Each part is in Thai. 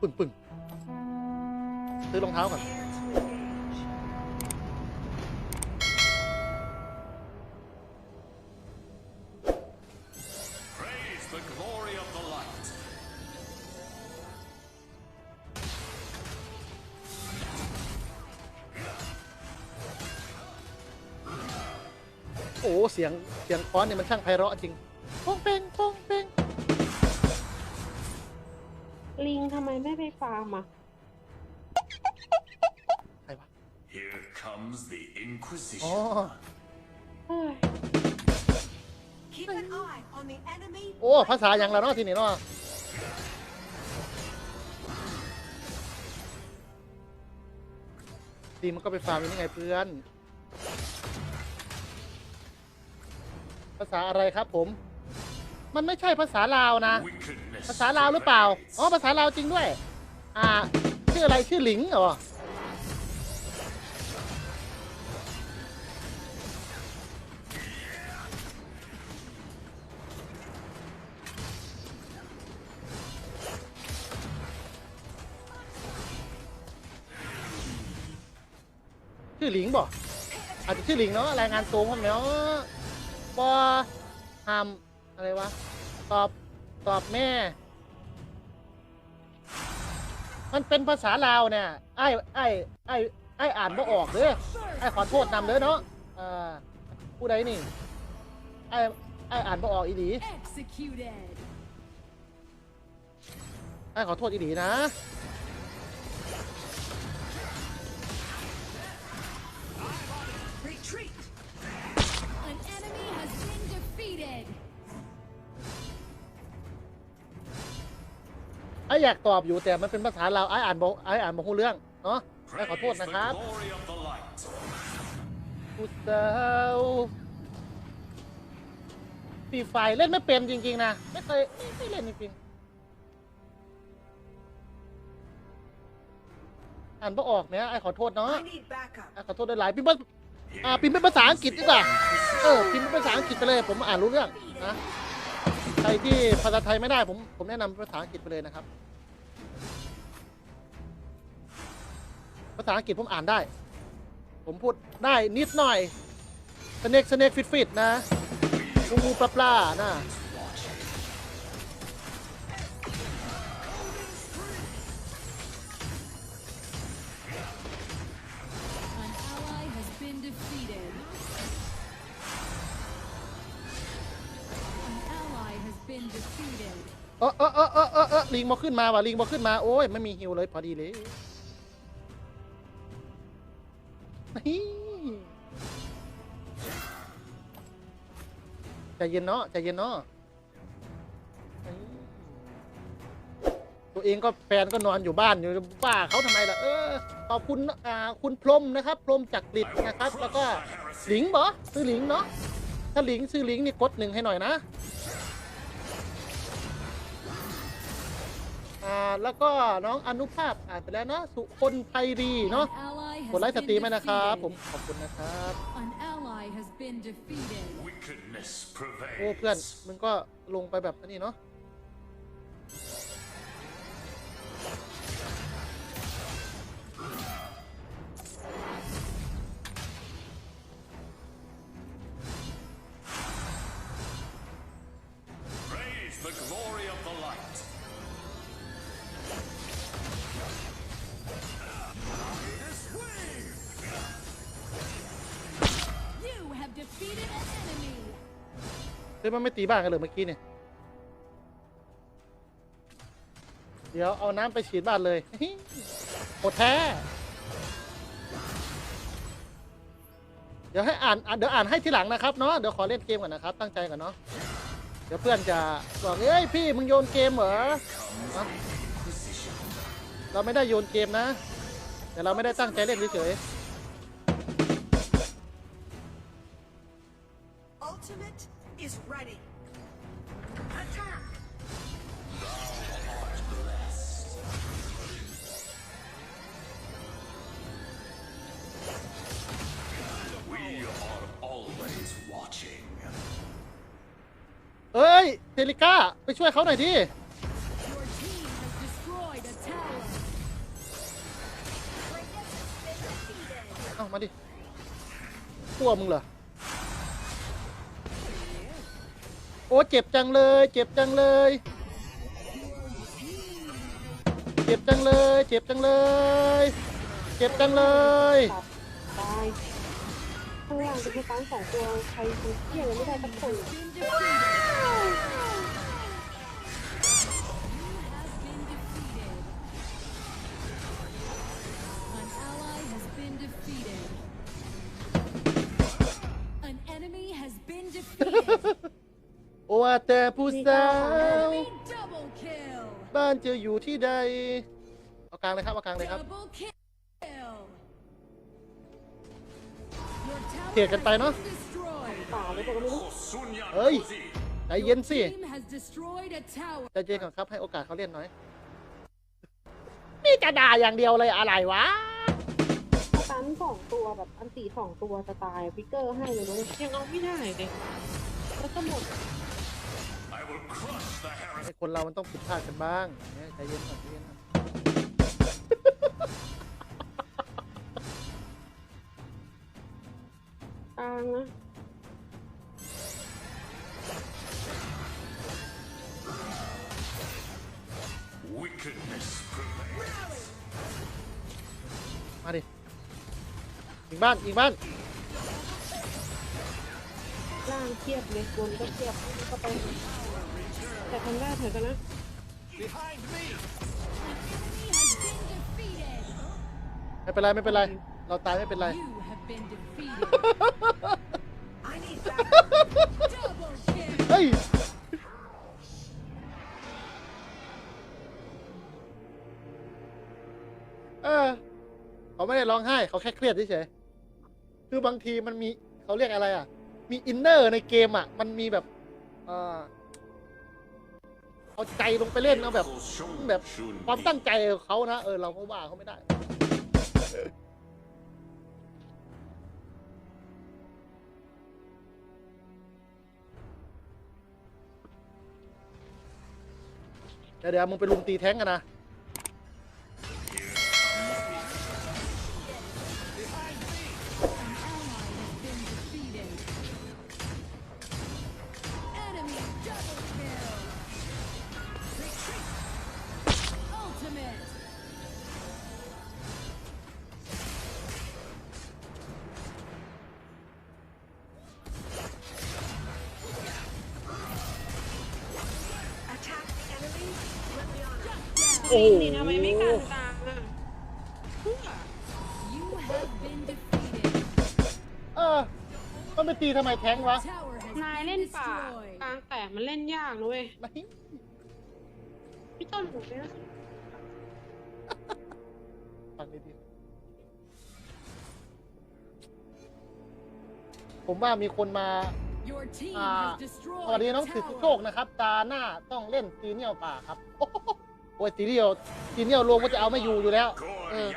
ปึ้งปึ้งซื้อรองเท้าก่อน Praise the glory of the light. โอ้เสียงเสียงค้อนเนี่ยมันช่างไพเราะจริงโป้งเป้งโป้งเป้ง ลิงทำไมไม่ไปฟาร์มอะ ใครวะ Here comes the อ๋อ Inquisition. เฮ้ย Keep an eye on the enemy. โอ้ ภาษาอย่างละเนาะที่นี่เนาะดีมันก็ไปฟาร์มอยู่นี่ไงเพื่อน ภาษาอะไรครับผม มันไม่ใช่ภาษาลาวนะ Wickedness ภาษาลาวหรือเปล่า อ๋อ ภาษาลาวจริงด้วย อ่า ชื่ออะไร ชื่อหลิงเหรอ ชื่อหลิงบ่อาจจะชื่อหลิงเนาะ รายงานตัวผมเนาะปอทำอะไรวะ ตอบ ตอบแม่ มันเป็นภาษาลาวเนี่ยไอ้ไอ้ไอ้ไอ้อ่านไม่ออกเด้อไอ้ขอโทษนำเด้อเนาะอ่าผู้ใดนี่ไอ้ไอ้อ่านไม่ออกอีดี Executed. ไอ้ขอโทษอีดีนะ Retreat. อ้อยากตอบอยู่แต่มันเป็นภาษาลาวไอ้อ่านบอกไอ้อ่านบอกรู้เรื่องเนาะไอ้ขอ Praise โทษ the นะครับ glory of the light. ผู้สาวฟรีไฟเล่นไม่เป็นจริง ๆ นะ ไม่เคยไม่ไม่เล่นจริงๆอ่านไม่ออกเนี่ยไอ้ขอโทษเนาะ I need backup. อะขอโทษด้วยหลายพิมพ์ว่าอ่าพิมพ์เป็นภาษาอังกฤษดีกว่าเออพิมพ์เป็นภาษาอังกฤษไปเลย ผมอ่านรู้เรื่องนะใครที่ภาษาไทยไม่ได้ผมผมแนะนำภาษาอังกฤษไปเลยนะครับ ภาษาอังกฤษผมอ่านได้ ผมพูดได้นิดหน่อยสเน็กสเน็กฟิตฟิตนะงูงูปลาปลานะ An ally has been defeated. An ally has been defeated. เออเออเออเออเออเออลิงมาขึ้นมาว่ะลิงมาขึ้นมา โอ้ย ไม่มีฮิวเลยพอดีเลย ใจเย็นเนาะใจเย็นเนาะตัวเองก็แฟนก็นอนอยู่บ้านอยู่บ้าเขาทำไมล่ะเออขอบคุณอ่าคุณพรมนะครับ พรมจักริดนะครับ แล้วก็หลิงบอซื้อหลิงเนาะถ้าหลิงซื้อหลิงนี่กดหนึ่งให้หน่อยนะอ่าแล้วก็น้องอนุภาพอ่านไปแล้วเนาะสุคนไพรีเนาะ กดไล has ค์สตรีม been ไหมนะครับ ผม defeated. ขอบคุณนะครับ An ally has been defeated. Wickedness โอ้ เพื่อน prevails. มึงก็ลงไปแบบนี้เนาะ เฮ้ยมันไม่ตีบ้านกันเลยเมื่อกี้เนี่ย เดี๋ยวเอาน้ำไปฉีดบ้านเลย โหดแท้ เดี๋ยวให้อ่านอ่านเดี๋ยวอ่านให้ทีหลังนะครับเนาะ เดี๋ยวขอเล่นเกมก่อนนะครับ ตั้งใจก่อนเนาะ เดี๋ยวเพื่อนจะบอกเอ้ยพี่มึงโยนเกมเหรอนะเราไม่ได้โยนเกมนะ แต่เราไม่ได้ตั้งใจเล่นเฉย Ultimate is ready. Attack! Thou art blessed. We are always watching. เอ้ยเซลิก้า ไปช่วยเขาหน่อยดิ Your team has destroyed a โอ้เจ็บจังเลย เจ็บจังเลย เจ็บจังเลย เจ็บจังเลย เจ็บจังเลยตายข้างล่างจะมีตั้งสองตัวใครเที่ยงไม่ได้สักคน ว่าแต่ผู้สาว Enemy double kill. บ้านจะอยู่ที่ใด เอากลางเลยครับ เอากลางเลยครับ Double kill. Your tower เถียงกันไปเนอะ has been destroyed. ป่าเลยตัวก็ไม่รู้ Kosunya Ơi. Kozi. ใจเย็นสิ Team has destroyed a tower. ใจเย็นก่อนครับ ให้โอกาสเขาเล่นหน่อย นี่จะด่าอย่างเดียวเลยอะไรวะ สตันสองตัวแบบอันตีสองตัวจะตายฟิกเกอร์ให้เลยนะยังเอาไม่ได้เลยแล้วก็หมด ไอ้ heretic. คนเรามันต้องผิดพลาดกันบ้างเนี่ยใจเย็นก่อนใจเย็นก่อนกลางนะ Wickedness prevails. มาดิอีกบ้านอีกบ้านล่างเทียบเลยบนก็เทียบก็ไป แต่ทำได้เถอะกันนะ Behind me. Enemy has been defeated. ไม่เป็นไรไม่เป็นไร เราตายไม่เป็นไร You have been defeated. I need that. double kill. เฮ้ย เออเขาไม่ได้ร้องไห้ เขาแค่เครียดเฉยๆคือบางทีมันมีเขาเรียกอะไรอะ มีอินเนอร์ในเกมอะ มันมีแบบ เออ เอาใจลงไปเล่นเอาแบบแบบความตั้งใจของเขานะเออเราก็ว่าเขาไม่ได้ เดี๋ยวเดี๋ยวมึงไปลุมตีแท้งกันนะ โอ้นี่ทำไมไม่กลางกลางอะเพื่อ You have been defeated. เออมันไปตีทำไมแท้งวะ Tower has นาย been เล่นป่า destroyed. กลางแตกมันเล่นยากนะเว้ยไหนพี่ต้นหมูเนี่ยฟังดีๆผมว่ามีคนมา Your team อ่า has ส destroyed วัสดี a น้องสิทธิโชค tower. นะครับ ตาหน้าต้องเล่นซีเนียลป่าครับ โอ้ยซีเนียลซีเนียลรวมก็จะเอาไม่อยู่อยู่แล้วเออ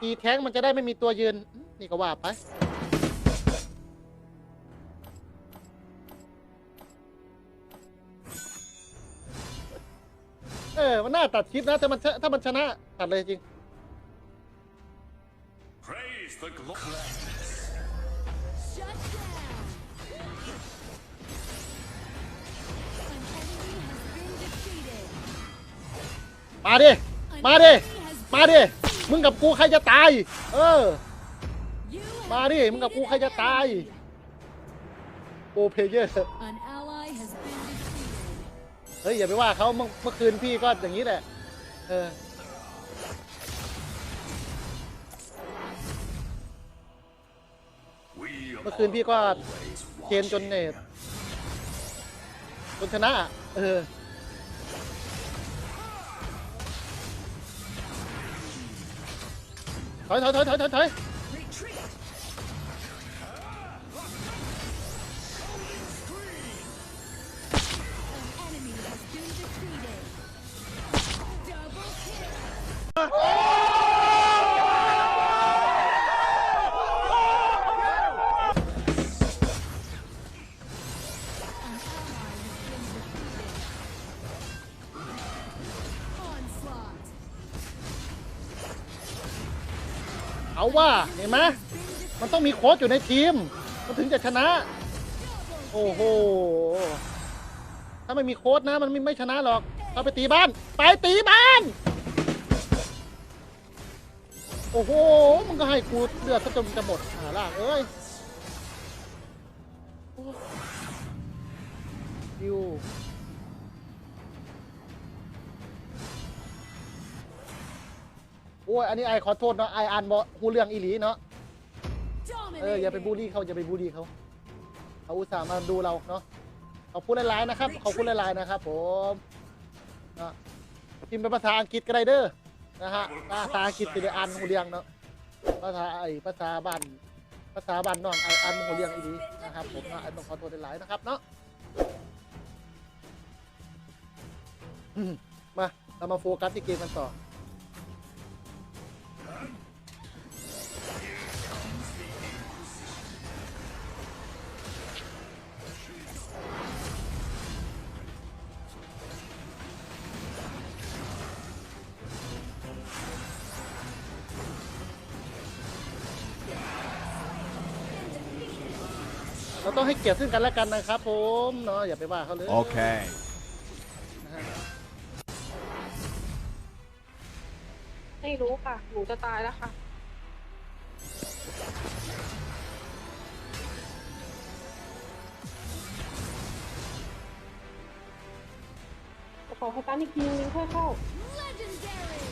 ตีแท้งมันจะได้ไม่มีตัวยืน นี่ก็ว่าไปเออ มันน่าตัดคลิปนะถ้ามันถ้ามันชนะ ตัดเลยจริง มาดิ มาดิ มาดิ มึงกับกูใครจะตาย เออ You มา have ดิ มึงกับกู defeated ใครจะ an ตาย enemy. โปรเพลเยอร์ An ally has been defeated. เฮ้ยอย่าไปว่าเขาเมื่อเมื่อคืนพี่ก็อย่างนี้แหละ เออ We เมื่อคืนพี่ก็ always เกณฑ์จนเนต watching. จนชนะอะเออ ถอยถอย ว่าเห็นไหมมันต้องมีโค้ชอยู่ในทีม มันถึงจะชนะ โอ้โห ถ้าไม่มีโค้ชนะ มันไม่ไม่ชนะหรอกเอาไปตีบ้าน ไปตีบ้าน โอ้โห มันก็ให้กูเลือดซะจนจะหมดหาล่างเอ้ยอ้ดิว อ้ยอันนี้ไอขอโทษเนาะไออ่านบอหูเรื่องอีหลีเนาะเอออย่าไปบูลลี่เขาอย่าไปบูลลี่เขาเขาอุตส่าห์มาดูเราเนาะขอบคุณหลายๆนะครับขอบคุณหลายๆนะครับผมนะพิมพ์เป็นภาษาอังกฤษก็ได้เด้อนะฮะภาษาอังกฤษสิได้อ่านหูเรียงเนาะภาษาไอ้ภาษาบ้านภาษาบ้านน้องไออ่านหูเรียงอีดีนะครับผมนะไอ้ต้องขอโทษหลายๆนะครับเนาะอืมมาเรามาโฟกัสที่เกมกันต่อ ต้องให้เกียรติซึ่งกันและกันนะครับผมเนาะอย่าไปว่าเขาเลย Okay. นะฮะไม่รู้ค่ะ หนูจะตายแล้วค่ะ ขอสตาร์ทอีกทีนึงค่อยเข้า Legendary.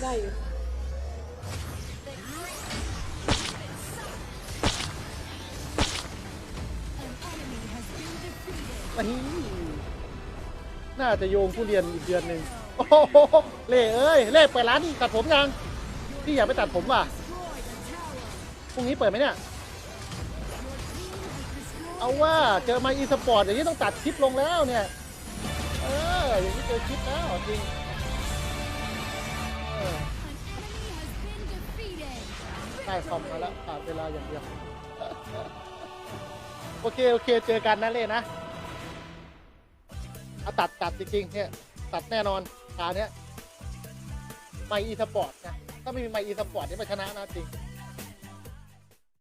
ได้อยู่ นี่น่าจะโยงผู้เรียนอีกเดือนหนึ่งโอ้โหเล่เอ้ยเล่เปิดร้านตัดผมยังพี่อยากไปตัดผมว่ะพรุ่งนี้เปิดไหมเนี่ยเอาว่าเจอมาอีสปอร์ตอย่างนี้ต้องตัดคลิปลงแล้วเนี่ยเอออย่างนี้เจอคลิปแล้วจริงได้คอมมาแล้วขาดเวลาอย่างเดียวโอเคโอเคเจอกันนะเล่นะ เอาตัดตัดจริงๆเนี่ยตัดแน่นอนตาเนี้ยไมอีสปอร์ตนะถ้าไม่มีไมอีสปอร์ตนี่มาชนะนะจริง